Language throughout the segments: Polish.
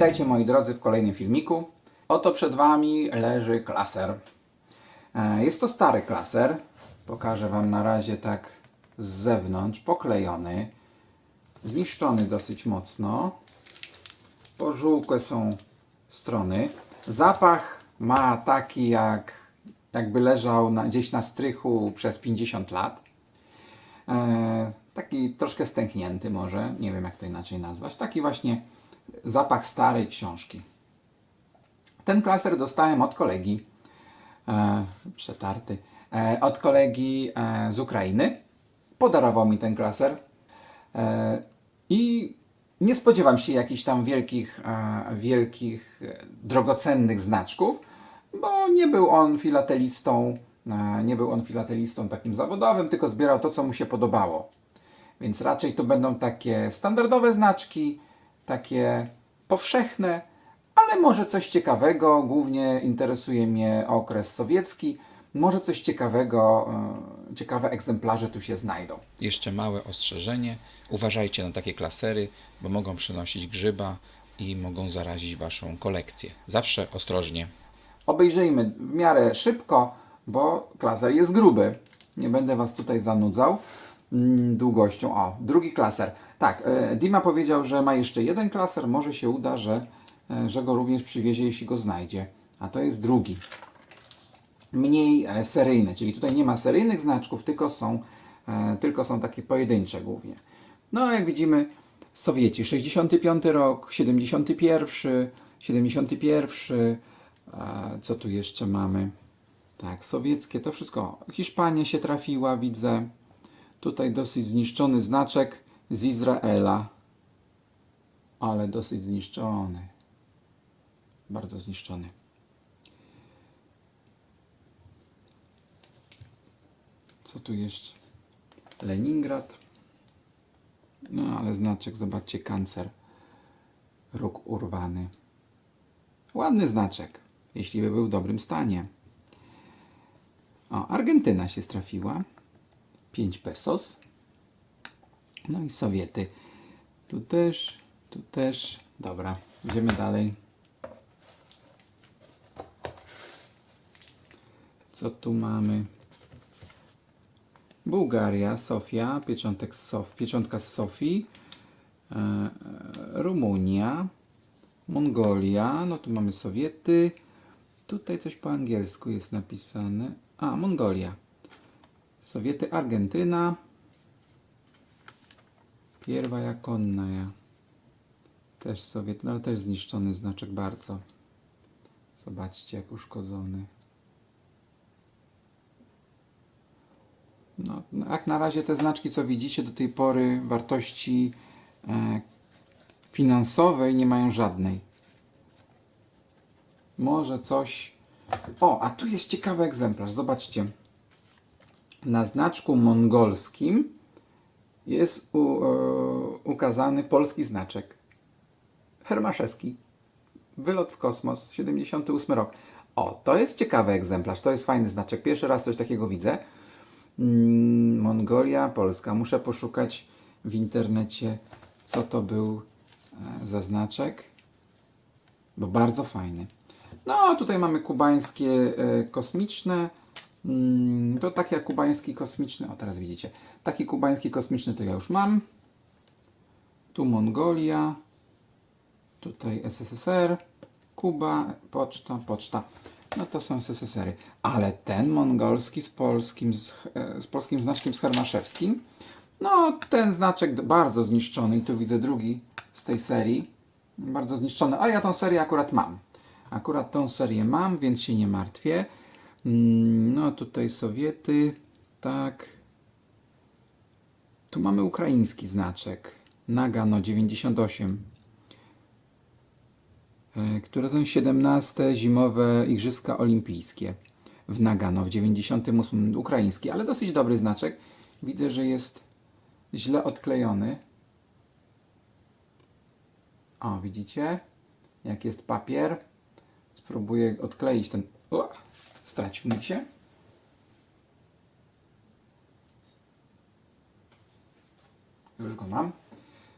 Witajcie moi drodzy w kolejnym filmiku. Oto przed Wami leży klaser. E, Jest to stary klaser. Pokażę Wam na razie tak z zewnątrz, poklejony, zniszczony dosyć mocno. Pożółkłe są strony. Zapach ma taki jak jakby leżał na, gdzieś na strychu przez 50 lat. E, taki troszkę stęchnięty może, nie wiem jak to inaczej nazwać. Taki właśnie zapach starej książki. Ten klaser dostałem od kolegi, e, przetarty, e, od kolegi e, z Ukrainy. Podarował mi ten klaser e, i nie spodziewam się jakichś tam wielkich, e, wielkich, e, drogocennych znaczków, bo nie był on filatelistą, e, nie był on filatelistą takim zawodowym, tylko zbierał to, co mu się podobało. Więc raczej to będą takie standardowe znaczki, takie powszechne, ale może coś ciekawego. Głównie interesuje mnie okres sowiecki. Może coś ciekawego, e, ciekawe egzemplarze tu się znajdą. Jeszcze małe ostrzeżenie. Uważajcie na takie klasery, bo mogą przynosić grzyba i mogą zarazić Waszą kolekcję. Zawsze ostrożnie. Obejrzyjmy w miarę szybko, bo klaser jest gruby. Nie będę Was tutaj zanudzał długością. O, drugi klaser. Tak, e, Dima powiedział, że ma jeszcze jeden klaser. Może się uda, że, e, że go również przywiezie, jeśli go znajdzie. A to jest drugi. Mniej e, seryjny, czyli tutaj nie ma seryjnych znaczków, tylko są, tylko są takie pojedyncze głównie. No, jak widzimy, Sowieci 65 rok, 71, 71, e, co tu jeszcze mamy? Tak, sowieckie, to wszystko. Hiszpania się trafiła, widzę. Tutaj dosyć zniszczony znaczek z Izraela. Ale dosyć zniszczony. Bardzo zniszczony. Co tu jeszcze? Leningrad. No ale znaczek, zobaczcie, kancer. Róg urwany. Ładny znaczek, jeśli by był w dobrym stanie. O, Argentyna się strafiła. 5 pesos. No i Sowiety. Tu też, tu też. Dobra, idziemy dalej. Co tu mamy? Bułgaria, Sofia, pieczątek z Sof, pieczątka z Sofii, e, e, Rumunia, Mongolia, no tu mamy Sowiety, tutaj coś po angielsku jest napisane, a Mongolia, Sowiety, Argentyna, Pierwa Konnaja, też Sowiet, no ale też zniszczony znaczek bardzo. Zobaczcie jak uszkodzony. No, jak na razie te znaczki, co widzicie do tej pory, wartości e, finansowej nie mają żadnej. Może coś. O, a tu jest ciekawy egzemplarz. Zobaczcie. Na znaczku mongolskim jest u, e, ukazany polski znaczek. Hermaszewski. Wylot w kosmos, 78 rok. O, to jest ciekawy egzemplarz. To jest fajny znaczek. Pierwszy raz coś takiego widzę. Mm, Mongolia, Polska. Muszę poszukać w internecie, co to był e, za znaczek, bo bardzo fajny. No, tutaj mamy kubańskie e, kosmiczne. Mm, To taki jak kubański kosmiczny. O, teraz widzicie. Taki kubański kosmiczny to ja już mam. Tu Mongolia. Tutaj SSSR. Kuba, poczta, poczta. No to są SSSR-y. Ale ten mongolski z polskim, z, e, z polskim znaczkiem z Hermaszewskim, no ten znaczek bardzo zniszczony. I tu widzę drugi z tej serii. Bardzo zniszczony, ale ja tą serię akurat mam. Akurat tą serię mam, więc się nie martwię. Mm, No tutaj Sowiety, tak. Tu mamy ukraiński znaczek. Nagano 98 e, które to 17 zimowe Igrzyska Olimpijskie w Nagano w 98 ukraiński, ale dosyć dobry znaczek. Widzę, że jest źle odklejony. O, widzicie? Jak jest papier. Spróbuję odkleić ten. Stracił mi się. Już go mam.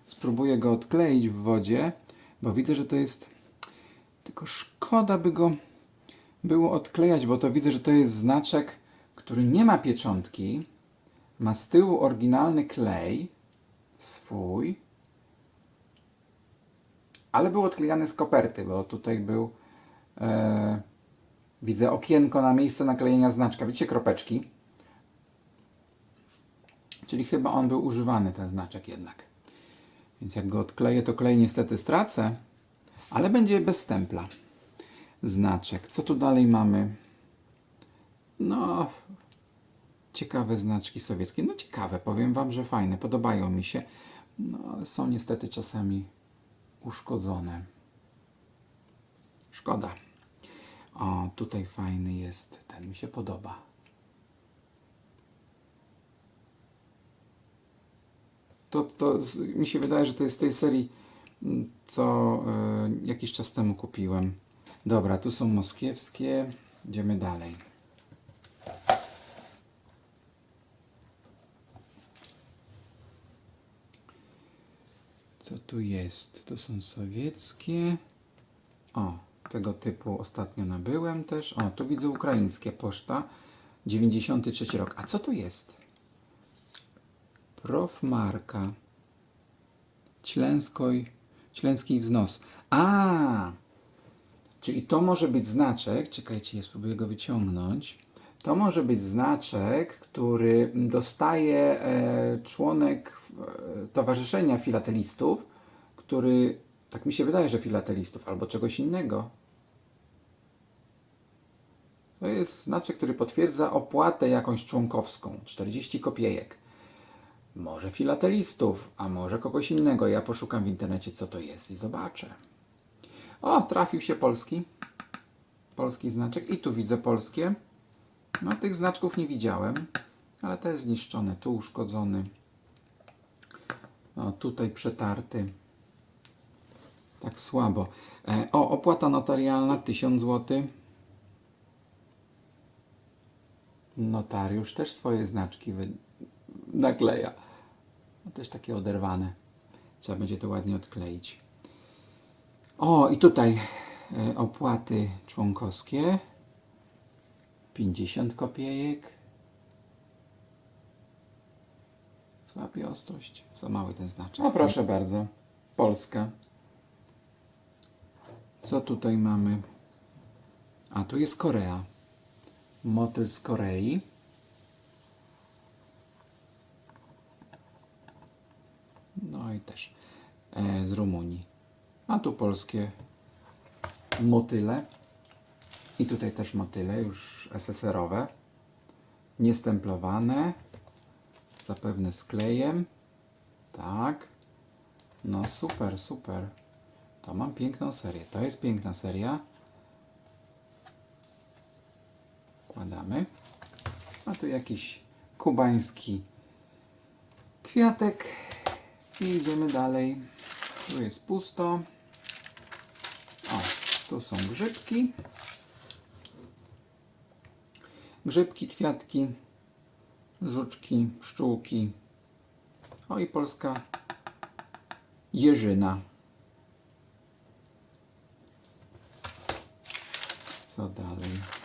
Spróbuję go odkleić w wodzie. bo widzę, że to jest. Tylko szkoda by go było odklejać, bo to widzę, że to jest znaczek, który nie ma pieczątki. Ma z tyłu oryginalny klej swój, ale był odklejany z koperty, bo tutaj był. E, widzę okienko na miejsce naklejenia znaczka. Widzicie kropeczki? Czyli chyba on był używany, ten znaczek jednak. Więc jak go odkleję, to klej niestety stracę, ale będzie bez stempla. Znaczek. Co tu dalej mamy? No, ciekawe znaczki sowieckie. No ciekawe, powiem Wam, że fajne, podobają mi się. No, ale są niestety czasami uszkodzone. Szkoda. O, tutaj fajny jest, ten mi się podoba. To, to mi się wydaje, że to jest z tej serii, m, co e, jakiś czas temu kupiłem. Dobra, tu są moskiewskie. Idziemy dalej. Co tu jest? To są sowieckie. O, tego typu ostatnio nabyłem też. O, tu widzę ukraińskie poczta. 93 rok. A co to jest? Profmarka. Ślęskoj, ślęski wznos. A! Czyli to może być znaczek, czekajcie, ja spróbuję go wyciągnąć. To może być znaczek, który dostaje e, członek e, Towarzyszenia Filatelistów, który, tak mi się wydaje, że filatelistów albo czegoś innego. To jest znaczek, który potwierdza opłatę jakąś członkowską, 40 kopiejek. Może filatelistów, a może kogoś innego. Ja poszukam w internecie, co to jest i zobaczę. O, trafił się polski. Polski znaczek. I tu widzę polskie. No, tych znaczków nie widziałem, ale też zniszczone. Tu uszkodzony. O, tutaj przetarty. Tak słabo. E, o, opłata notarialna 1000 zł. Notariusz też swoje znaczki nakleja. No, też takie oderwane. Trzeba będzie to ładnie odkleić. O, i tutaj e, opłaty członkowskie. 50 kopiejek. Słabie ostrość. Za mały ten znaczek. O, proszę bardzo. Polska. Co tutaj mamy? A, tu jest Korea. Motyl z Korei. No i też e, z Rumunii. A tu polskie motyle. I tutaj też motyle, już SSR-owe. Niestemplowane. Zapewne z klejem. Tak. No super, super. To mam piękną serię. To jest piękna seria. Wkładamy. A tu jakiś kubański kwiatek. I idziemy dalej. Tu jest pusto. O, tu są grzybki. Grzybki, kwiatki, żuczki, pszczółki. O i polska jeżyna. Co dalej?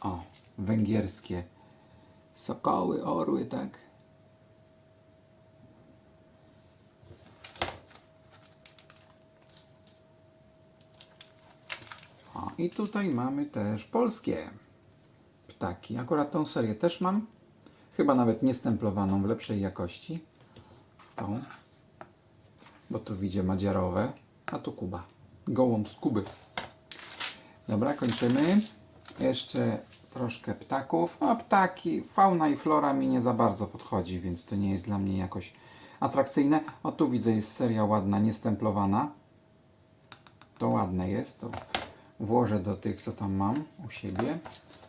O, węgierskie sokoły, orły, tak? O, i tutaj mamy też polskie ptaki. Akurat tą serię też mam. Chyba nawet niestemplowaną w lepszej jakości. Tą. Bo tu widzę madziarowe, a tu Kuba. Gołąb z Kuby. Dobra, kończymy. Jeszcze troszkę ptaków. A ptaki, fauna i flora mi nie za bardzo podchodzi, więc to nie jest dla mnie jakoś atrakcyjne. O, tu widzę, jest seria ładna, niestemplowana. To ładne jest. To włożę do tych, co tam mam u siebie.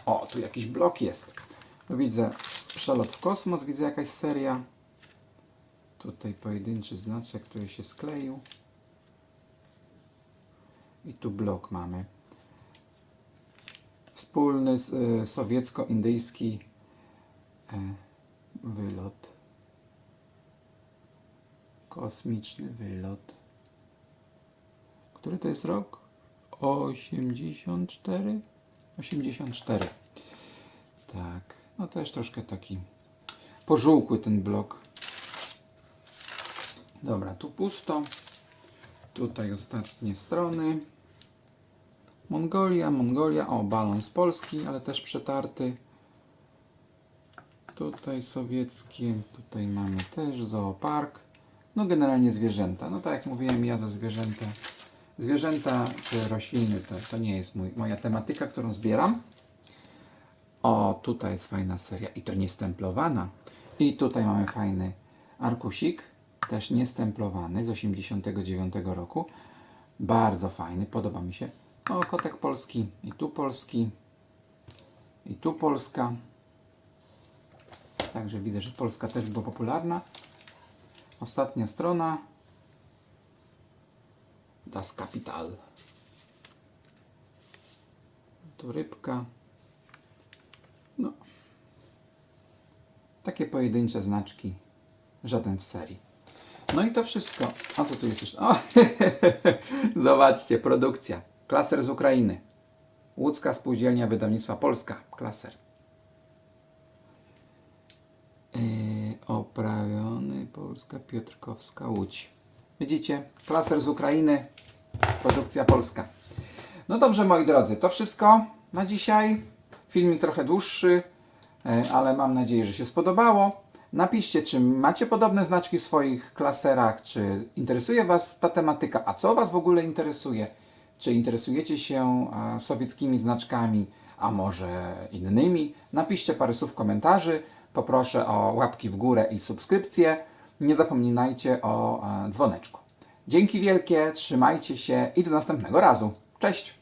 O, tu jakiś blok jest. Tu widzę przelot w kosmos, widzę jakaś seria. Tutaj pojedynczy znaczek, który się skleił. I tu blok mamy. Wspólny y, sowiecko-indyjski e, wylot. Kosmiczny wylot. Który to jest rok? 84? 84. Tak, no też troszkę taki pożółkły ten blok. Dobra, tu pusto. Tutaj ostatnie strony. Mongolia, Mongolia, o balon z Polski, ale też przetarty. Tutaj sowieckie, tutaj mamy też zoopark. No generalnie zwierzęta. No tak jak mówiłem, ja za zwierzęta. Zwierzęta czy rośliny to, to nie jest mój, moja tematyka, którą zbieram. O, tutaj jest fajna seria i to niestemplowana. I tutaj mamy fajny arkusik, też niestemplowany z 89 roku. Bardzo fajny, podoba mi się. O, kotek polski i tu polski i tu Polska. Także widzę, że Polska też była popularna. Ostatnia strona. Das Kapital. Tu rybka. No. Takie pojedyncze znaczki. Żaden w serii. No i to wszystko. A co tu jest jeszcze? O, zobaczcie, produkcja. Klaser z Ukrainy. Łódzka Spółdzielnia Wydawnictwa Polska. Klaser. Yy, oprawiony Polska Piotrkowska Łódź. Widzicie? Klaser z Ukrainy. Produkcja polska. No dobrze, moi drodzy, to wszystko na dzisiaj. Filmik trochę dłuższy, e, ale mam nadzieję, że się spodobało. Napiszcie, czy macie podobne znaczki w swoich klaserach, czy interesuje Was ta tematyka, a co Was w ogóle interesuje? Czy interesujecie się sowieckimi znaczkami, a może innymi? Napiszcie parę słów komentarzy. Poproszę o łapki w górę i subskrypcję. Nie zapominajcie o dzwoneczku. Dzięki wielkie, trzymajcie się i do następnego razu. Cześć!